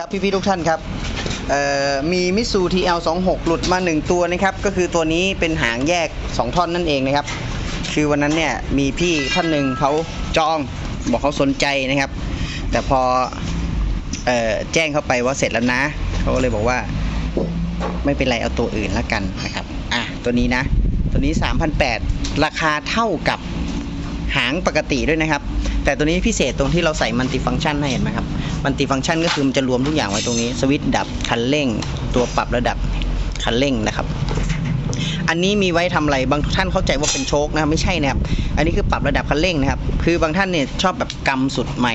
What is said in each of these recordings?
ครับพี่ ๆ ทุกท่านครับมีมิสู TL26 หลุดมา 1 ตัวนะครับ ก็คือตัวนี้เป็นหางแยก 2 ท่อนนั่นเองนะครับ คือวันนั้นเนี่ยมีพี่ท่านหนึ่งเขาจองบอกเขาสนใจนะครับ แต่พอออแจ้งเข้าไปว่าเสร็จแล้วนะ เขาเลยบอกว่าไม่เป็นไรเอาตัวอื่นละกันนะครับ อะตัวนี้นะ ตัวนี้ 3,800 ราคาเท่ากับหางปกติด้วยนะครับ แต่ตัวนี้พิเศษตรงที่เราใส่มัลติฟังก์ชันให้เห็นไหมครับ มัลติฟังก์ชันก็คือมันจะรวมทุกอย่างไว้ตรงนี้ สวิตช์ดับคันเร่ง ตัวปรับระดับคันเร่งนะครับ อันนี้มีไว้ทำอะไรบางท่านเข้าใจว่าเป็นโชคนะไม่ใช่นะครับ อันนี้คือปรับระดับคันเร่งนะครับ คือบางท่านเนี่ยชอบแบบกำสุดใหม่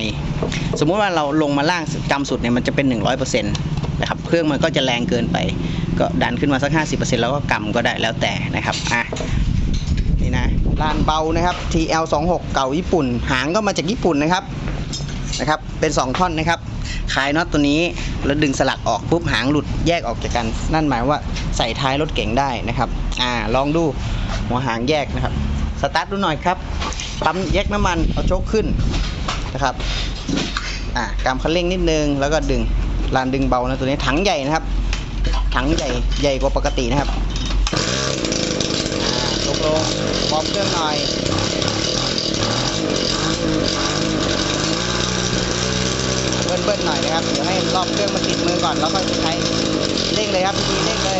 สมมุติว่าเราลงมาล่างกำสุดเนี่ยมันจะเป็น 100%นะครับเครื่องมันก็จะแรงเกินไป ก็ดันขึ้นมาสัก 50%แล้วก็กำก็ได้แล้วแต่นะครับอะนี่นะลานเบานะครับ TL26 เก่าญี่ปุ่น หางก็มาจากญี่ปุ่นนะครับ นะครับ เป็น 2 ท่อนนะครับคลายน็อตตัวนี้แล้วดึงสลักออกปุ๊บหางหลุดแยกออกจากกัน นั่นหมายว่าใส่ท้ายรถเก๋งได้นะครับอ่าลองดูหัวหางแยกนะครับสตาร์ทดูหน่อยครับปั๊มแยกน้ำมันเอาโชคขึ้นนะครับอ่ากำคันเร่งนิดนึงแล้วก็ดึงลานดึงเบานะตัวนี้ถังใหญ่นะครับ ถังใหญ่ใหญ่กว่าปกตินะครับลงลงวอร์มเครื่องหน่อย เบิ้ลๆหน่อยนะครับเดี๋ยวให้รอบเครื่องมันติดมือก่อนแล้วค่อยใช้เร่งเลยครับพี่เร่งเลย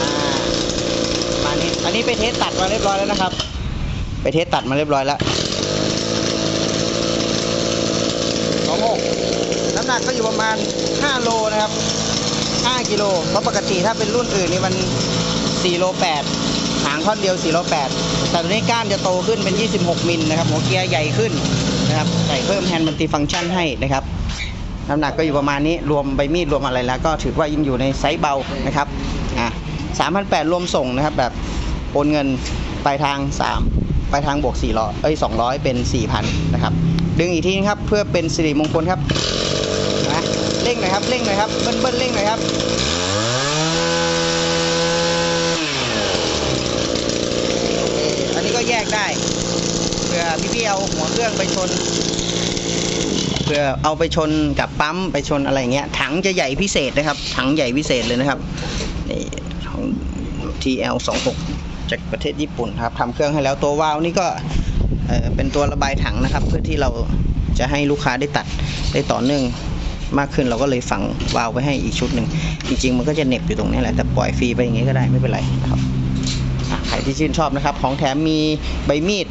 อ่าประมาณนี้อันนี้ไปเทสตัดมาเรียบร้อยแล้วนะครับ ไปเทสตัดมาเรียบร้อยแล้วสองหกน้ำหนักก็อยู่ประมาณ 5 โลนะครับ 5 กิโลเพราะปกติถ้าเป็นรุ่นอื่นนี่มัน 4โล8หางท่อนเดียว4โล8แต่ตัวนี้ก้านจะโตขึ้นเป็น 26 มิลนะครับ หัวเกียร์ใหญ่ขึ้นนะครับใส่เพิ่มแฮนด์มัลติฟังก์ชันให้นะครับน้ำหนักก็อยู่ประมาณนี้รวมใบมีดรวมอะไรแล้ว ก็ถือว่ายังอยู่ในไซส์เบานะครับอะ3,800 รวมส่งนะครับ แบบโอนเงินปลายทาง 3ปลายทางบวก400เอ้ย200 เป็น 4,000 นะครับ ดึงอีกทีนะครับเพื่อเป็นสิริมงคลครับนะเร่งหน่อยครับเร่งหน่อยครับเบิ้ลเบิ้ลเร่งหน่อยครับ โอเค อันนี้ก็แยกได้เผื่อพี่ๆเอาหัวเครื่องไปชนเพื่อเอาไปชนกับปั๊มไปชนอะไรเงี้ย ถังจะใหญ่พิเศษนะครับ ถังใหญ่พิเศษเลยนะครับนี่ของ TL26 จากประเทศญี่ปุ่นครับทำเครื่องให้แล้วตัววาล์วนี่ก็เป็นตัวระบายถังนะครับ เพื่อที่เราจะให้ลูกค้าได้ตัดได้ต่อเนื่องมากขึ้นเราก็เลยฝังวาล์วไว้ให้อีกชุดหนึ่งจริงๆมันก็จะเน็บอยู่ตรงนี้แหละแต่ปล่อยฟรีไปอย่างงี้ก็ได้ไม่เป็นไรนะครับ ใครที่ชื่นชอบนะครับ ของแถมมีใบมีด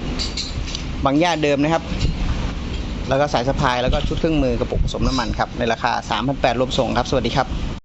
บางย่าเดิมนะครับ แล้วก็สายสะพายแล้วก็ชุดเครื่องมือกระปุกผสมน้ำมันครับในราคา 3,800รวมส่งครับ สวัสดีครับ